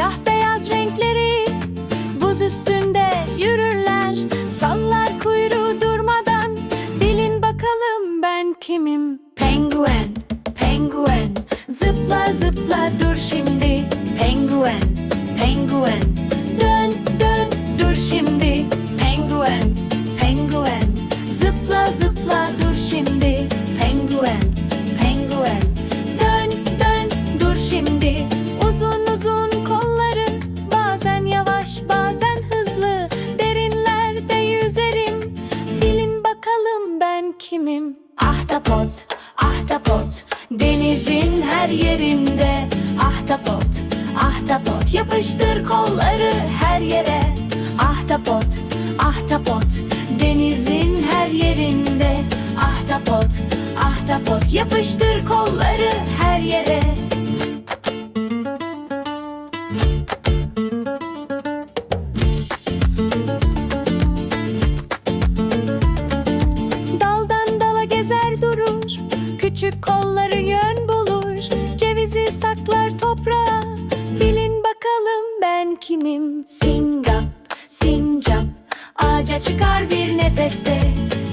Siyah beyaz renkleri buz üstünde yürürler. Sallar kuyruğu durmadan bilin bakalım ben kimim? Penguen, penguen zıpla zıpla dur şimdi. Penguen, penguen dön dön dur şimdi. Kimim Ahtapot, ahtapot Denizin her yerinde. Ahtapot, ahtapot Yapıştır kolları her yere. Ahtapot, ahtapot Denizin her yerinde. Ahtapot, ahtapot Yapıştır kolları her yere Küçük kolları yön bulur. Cevizi saklar toprağa. Bilin bakalım ben kimim? Singap, sincap. Ağaca çıkar bir nefeste.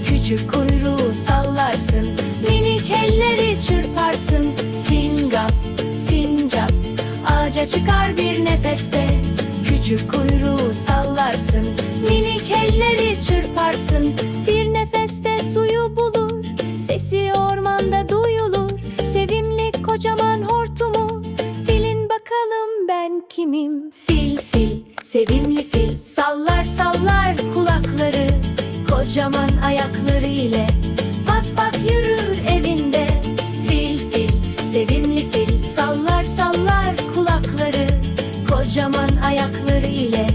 Küçük kuyruğu sallarsın. Minik elleri çırparsın. Singap, sincap. Ağaca çıkar bir nefeste. Küçük kuyruğu bakalım ben kimim? Fil fil, sevimli fil. Sallar sallar kulakları. Kocaman ayakları ile Pat pat yürür evinde. Fil fil, sevimli fil. Sallar sallar kulakları. Kocaman ayakları ile